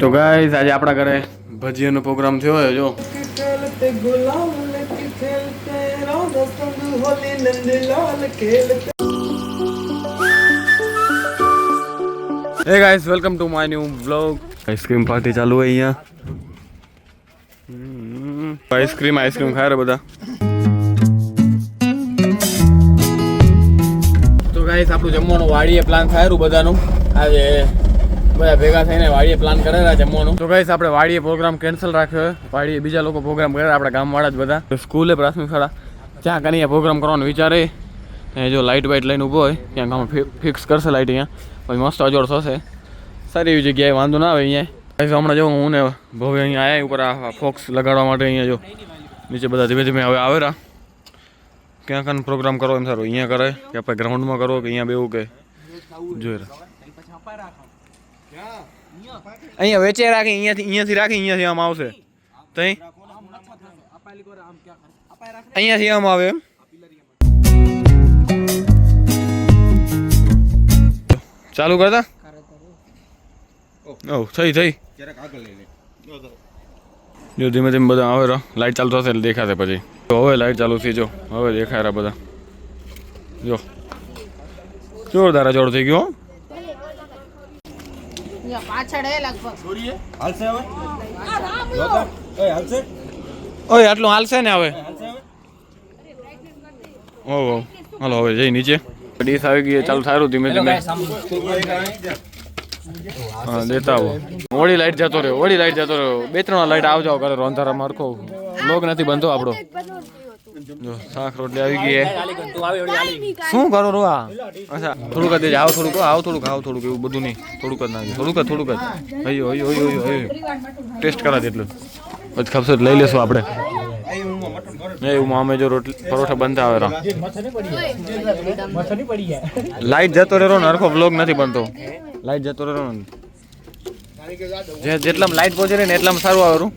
તો ગાઈઝ આજે આપણા ઘરે ભજીયાનો પ્રોગ્રામ થયો હોય જો. Hey guys welcome to my new vlog ice cream party ચાલુ હોય અહીંયા. આઈસ્ક્રીમ આઈસ્ક્રીમ ખાય બધા? તો ગાઈઝ આપણું જમવાનું વાડીએ પ્લાન થાય બધાનું. આજે બધા ભેગા થઈને વાડીએ પ્લાન કરેલા જમવાનું. તો ગાઈઝ આપણે વાડીએ પ્રોગ્રામ કેન્સલ રાખ્યો વાડીએ બીજા લોકો પ્રોગ્રામ કરે આપણા ગામવાળા જ બધા. સ્કૂલે પ્રાથમિક શાળા. ત્યાં કરીએ પ્રોગ્રામ કરવાનો વિચારે એ જો લાઇટ વાઇટ લઈને ઊભો હોય, ત્યાં ગામ ફિક્સ કરશે લાઇટ અહીંયા. પછી મસ્ત અજોડ થશે. સારી એવી જગ્યાએ વાંધો ના આવે અહીંયા. હમણાં જો હું ને ભવ્ય અહીંયા આવ્યા ઉપર આ ફોક્સ લગાડવા માટે અહીંયા જો નીચે બધા ધીમે ધીમે હવે આવેરા ક્યાં કાન પ્રોગ્રામ કરો એમ સારું. અહીંયા કરે કે આપણે ગ્રાઉન્ડમાં કરો કે અહીંયા બેવું કે જોઈ રહ્યા. અહીંયા વેચે રાખી, અહીંયાથી અહીંયાથી રાખી, અહીંયાથી આમ આવશે. તઈ? અહીંયાથી આમ આવે એમ? ચાલુ કરતા? ઓ થઈ થઈ. જો ધીમે ધીમે બધા આવે રહો લાઈટ ચાલુ થશે દેખાશે પછી. તો હવે લાઈટ ચાલુ થઈ, જો. હવે દેખાય રહ્યા બધા. જો. જોરદાર જોડ થઈ ગયો હો. પાછળ હે લગભગ. ઓય આટલું હાલશે ને હવે? ઓ ઓ હાલો હવે જઈ નીચે. ડીશ આવી ગઈ ચાલુ સારું ધીમે ધીમે. હા દેતા આવો. ઓળી લાઈટ જતો રહ્યો ઓળી લાઈટ જતો રહ્યો. બે ત્રણ લાઈટ આવજો કરે અંધારામાં હરખો. લોક નથી બનતો આપણો. શાક રોટલી આવી ગઈ શું કરો રો આ? અચ્છા થોડુંક જ દેજે. આવ થોડુંક આવો થોડુંક આવ થોડુંક એવું બધું નહીં. થોડુંક જ નાખજો થોડુંક જ થોડુંક જ. અયો અયો અયો અયો અયો. ટેસ્ટ કરા જેટલું. પછી ખપશે લઈ લેશું આપણે. એ હું અમે જો રોટલી પરોઠા બનતા આવે રા લાઈટ જતો રહેરો ને હરખો વ્લોગ નથી બનતો. લાઈટ જતો જે જેટલામાં લાઈટ પહોંચે ને એટલામાં સારું આવે રૂ.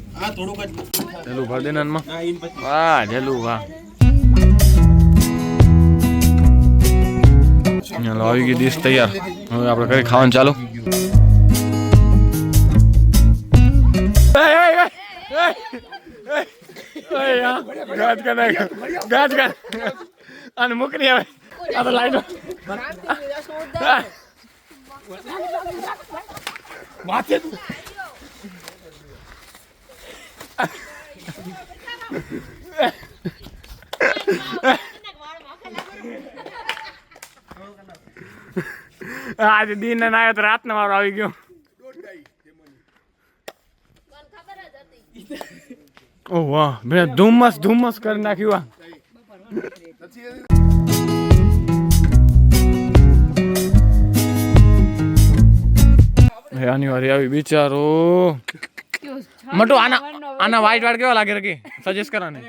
જેલું ભર દેનાનમાં વાહ જેલું વાહ. ચાલો આવી ગઈ ડીશ તૈયાર. હવે આપણે ઘરે ખાવાનું ચાલુ. કર કર અને મૂકની આવે આ તો લાઈટ માથે તું. આજે દિન ને આવ્યો તો રાતનો વારો આવી ગયો. ઓ વાહ મેં ધુમ્મસ ધુમ્મસ કરી નાખ્યું આ. અનિવાર્ય આવી બિચારો. મટુ આના આના વાઈટ વાળ કેવા લાગે રકી સજેસ્ટ કરો ને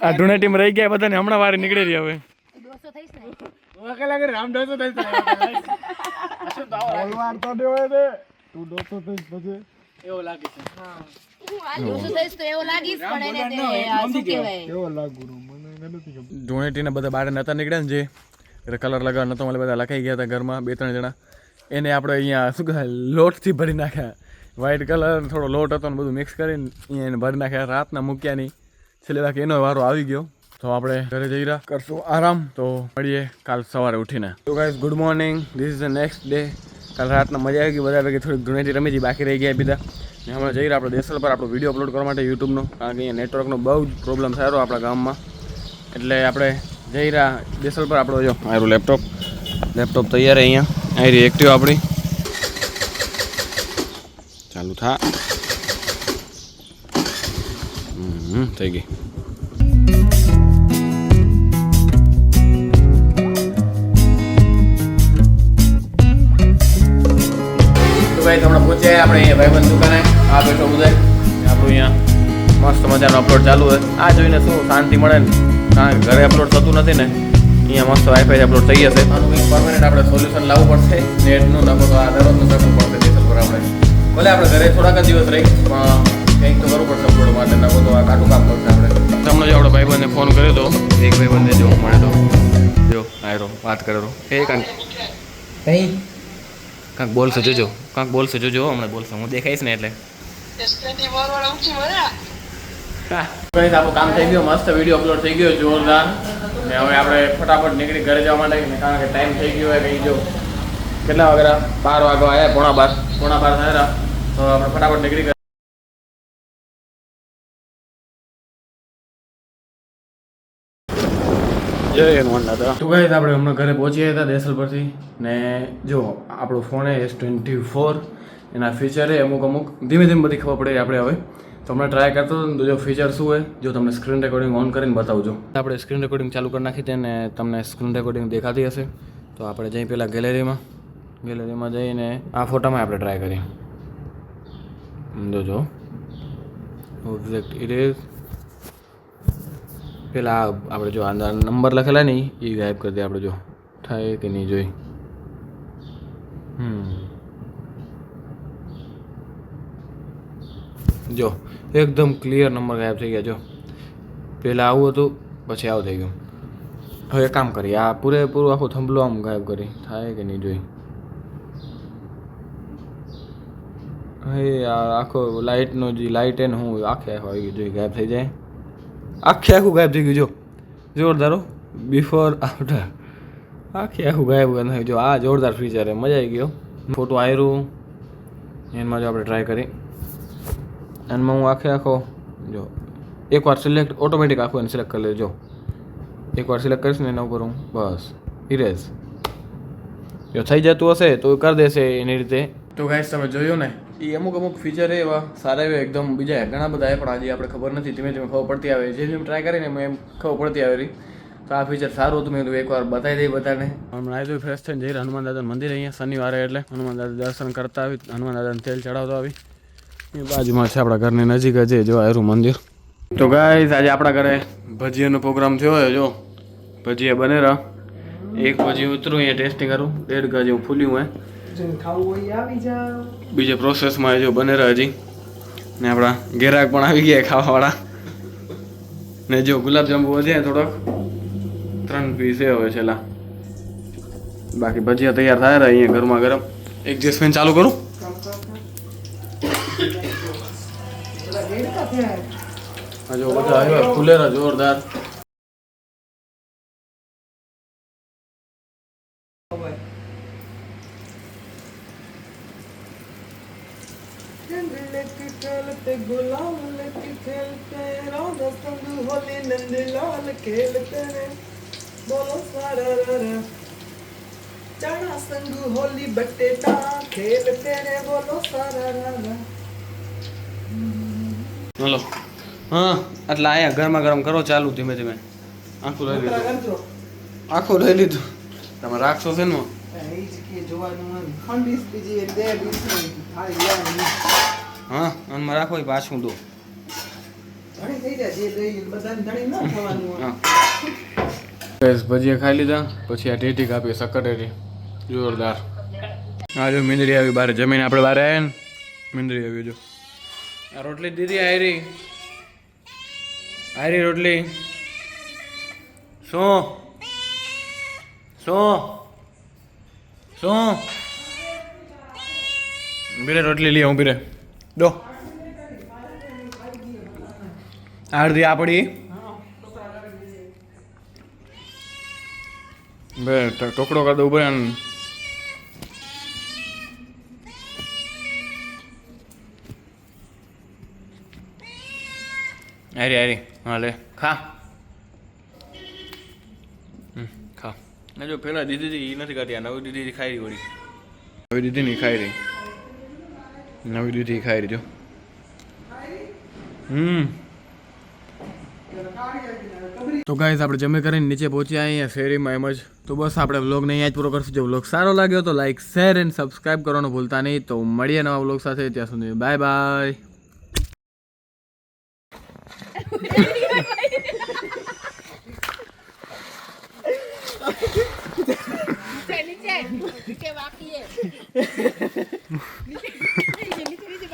આ ઢુણે ધૂળેટીમ રહી ગયા બધાને હમણાં વારી નીકળી રહી હવે. થઈશ ને? બધા બહાર નતા નીકળ્યા ને જે? કલર લગાવ નતો મળે બધા લખાઈ ગયા હતા ઘરમાં બે ત્રણ જણા. એને આપણે અહીંયા, શું કહે લોટથી ભરી નાખ્યા. વ્હાઈટ કલર થોડો લોટ હતો ને બધું મિક્સ કરીને અહીંયા એને ભરી નાખ્યા. રાતના મૂક્યા નહીં. છેલ્લે બાકી એનો વારો આવી ગયો. તો આપણે ઘરે જઈ રહ્યા. કરશું આરામ. તો મળીએ કાલ સવારે ઉઠીને. તો guys good morning this is the next day કાલ રાતના મજા આવી ગઈ. બધા ભેગી થોડીક ધૂણેથી રમી બાકી રહી ગયા બીજા ને હમણાં જઈ રહ્યા આપણે દેસલ પર આપણો વીડિયો અપલોડ કરવા માટે યુટ્યુબનો કારણ કે અહીંયા નેટવર્કનો બહુ જ પ્રોબ્લેમ થયો આપણા ગામમાં. એટલે આપણે જઈ રહ્યા દેસલ પર આપણો જો મારું લેપટોપ લેપટોપ તૈયાર અહીંયા. આવી રિએક્ટિવ એક્ટિવ આપણી. ચાલુ થા. હમ, થઈ ગઈ. ભાઈ તમને પૂછ્યા આપણે અહીંયા ભાઈબંધ દુકાને. આ બેઠો ઉદય આપણું અહીંયા મસ્ત મજાનો અપલોડ ચાલુ હોય આ જોઈને શું શાંતિ મળે ને? કારણ કે ઘરે અપલોડ થતું નથી ને. અહીંયા મસ્ત વાઈફાઈ અપલોડ થઈ જશે. આનું કંઈક પરમેનન્ટ આપણે સોલ્યુશન લાવવું પડશે નેટનું ના તો આ દરરોજનું કરવું પડશે ડીઝલ પર આપણે. ભલે આપણે ઘરે થોડાક જ દિવસ રહી પણ કંઈક તો કરવું પડશે અપલોડ માટે ના તો આ કાઢું કામ કરશે આપણે. તમને જો આપણે ભાઈબંધને ફોન કર્યો તો? એક ભાઈબંધને જો મળે તો જો આવ્યો વાત કરો. એ કાંઈ કઈ કાંક બોલશે જોજો. કાંક બોલશે જોજો હમણાં બોલશે. હું દેખાઈશ ને એટલે. ગાઈસ આપણું કામ થઈ ગયું. મસ્ત વીડિયો અપલોડ થઈ ગયો. જોરદાર. ને હવે આપણે ફટાફટ નીકળી ઘરે જવા માટે કારણ કે ટાઈમ થઈ ગયો હોય કઈ જો. કેટલા વાગ્યા બાર વાગવા આવ્યા પોણા બાર. પોણા બાર થયા તો આપણે ફટાફટ નીકળી તો ગાઈસ આપણે હમણાં ઘરે પહોંચ્યા હતા દેસલ પરથી. ને જો આપણો ફોન એસ ટ્વેન્ટી ફોર એના ફીચર અમુક અમુક. ધીમે ધીમે બધી ખબર પડે આપણે હવે. તો ટ્રાય કરતો હતો ને જો ફીચર શું હોય, જો તમને સ્ક્રીન રેકોર્ડિંગ ઓન કરીને બતાવજો. આપણે સ્ક્રીન રેકોર્ડિંગ ચાલુ કરી નાખી તેને તમને સ્ક્રીન રેકોર્ડિંગ દેખાતી હશે. તો આપણે જઈ પહેલાં ગેલેરીમાં ગેલેરીમાં જઈને આ ફોટામાં આપણે ટ્રાય કરીએ. જોજો ઓબ્જેક્ટ ઇરેઝ પેલા આપણે જો અંદર નંબર લખેલા નહીં એ ગાયબ કરી દે આપણે જો. થાય કે નહીં જોઈ. હમ. જો એકદમ ક્લિયર નંબર ગાયબ થઈ ગયા. જો પહેલાં આવું હતું, પછી આવું થઈ ગયું. હવે કામ કરીએ, આ પૂરેપૂરું આખું થંભલો આમ ગાયબ કરી. થાય કે નહીં જોઈ? હવે આખો લાઇટનો જે લાઇટ એને હું આખે આખો આવી ગયું. જોઈ, ગાયબ થઈ જાય. આખે આખું ગાયબ થઈ ગયું, જો. જોરદારો બિફોર આફ્ટર આખે આખું ગાયબ થઈ જો, આ જોરદાર ફીચર છે. મજા આવી ગયો ફોટો આવ્યું એમાં જો આપણે ટ્રાય કરી. એમાં હું આખે આખો જો એકવાર સિલેક્ટ ઓટોમેટિક આખું એને સિલેક્ટ કરી લેજો. એકવાર સિલેક્ટ કરીશ ને એના ઉપર હું બસ ઇરેઝ જો થઈ જતું હશે તો કરી દેશે એની રીતે. તો ગાઈસ તમે જોયું ને એ અમુક અમુક ફીચર એવા સારા એવા એકદમ બીજા ઘણા બધા પણ આજે આપણે ખબર નથી ધીમે ધીમે ખબર પડતી આવે જેમ જેમ ટ્રાય કરીને એમ ખબર પડતી આવી રહી. તો આ ફીચર સારું હતું મેં કીધું એકવાર બતાવી દઈ બધાને. હમણાં આવી ફ્રેશ થઈને જઈ હનુમાન દાદાનું મંદિર અહીંયા શનિવારે એટલે હનુમાન દાદા દર્શન કરતા આવી હનુમાન દાદાને તેલ ચડાવતો આવી. એ બાજુમાં છે આપણા ઘરની નજીક જ જોવા જો આયરું મંદિર. તો ગાય આજે આપણા ઘરે ભજીયાનો પ્રોગ્રામ થયો હોય જો. ભજીયા બને રહ્યા એક ભજી ઉતરું અહીંયા ટેસ્ટિંગ કરું. દેઢ ગા હું ફૂલ્યું હોય. હોય બીજે પ્રોસેસમાં જો બને રહ્યા હજી. ને આપણા ઘેરાક પણ આવી ગયા ખાવાવાળા. ને જો ગુલાબજાંબુ વધે થોડોક. ત્રણ પીસ એ હવે છેલ્લા. બાકી ભજીયા તૈયાર થાય રહ્યા અહીંયા ગરમા ગરમ. એક જેસમેન ચાલુ કરું. જો બધા આવ્યા ફૂલેરા જોરદાર रंग लेके खेलते गुलाम लेके खेलते राधा संग होली नंद लाल खेलते रे बोलो सारा रा रा चना संग होली बटेटा खेलते रे बोलो सारा रा रा હલો હા એટલે અહીંયા ગરમા ગરમ કરો ચાલુ ધીમે ધીમે. આખું લઈ લીધું. આખું લઈ લીધું. તમે રાખશો છે ને હા અને રાખો પાછું દો. ભજીયા ખાઈ લીધા. પછી આ ટેટી કાપી સક્કર ટેટી જોરદાર. હા જો મીંદડી આવી બારે જમીન આપણે બારે આવ્યા ને. મીંદડી આવી જો. આ રોટલી દીધી આયરી. આયરી રોટલી. શું? શું? શું? બીરે રોટલી લઈએ હું બીરે દો. અડધી આપડી. બે ટોકડો કરી દઉં ભાઈ આરી આરી હા લે ખા ખા. ના જો પેલા દીદી હતી એ નથી ખાતી આ નવી દીદી ખાઈ રહી વળી. નવી દીદી નહીં ખાઈ રહી. નવી દીધી ખાઈ રહી જો. હમ. તો ગાઈઝ આપણે જમી કરીને નીચે પહોંચ્યા અહીંયા શેરીમાં એમ જ. તો બસ આપણે વ્લોગને અહીંયા જ પૂરો કરશું. જો વ્લોગ સારો લાગ્યો તો લાઈક શેર એન્ડ સબસ્ક્રાઈબ કરવાનું ભૂલતા નહીં. તો મળીએ નવા વ્લોગ સાથે. ત્યાં સુધી બાય બાય નીચે નીચે નીચે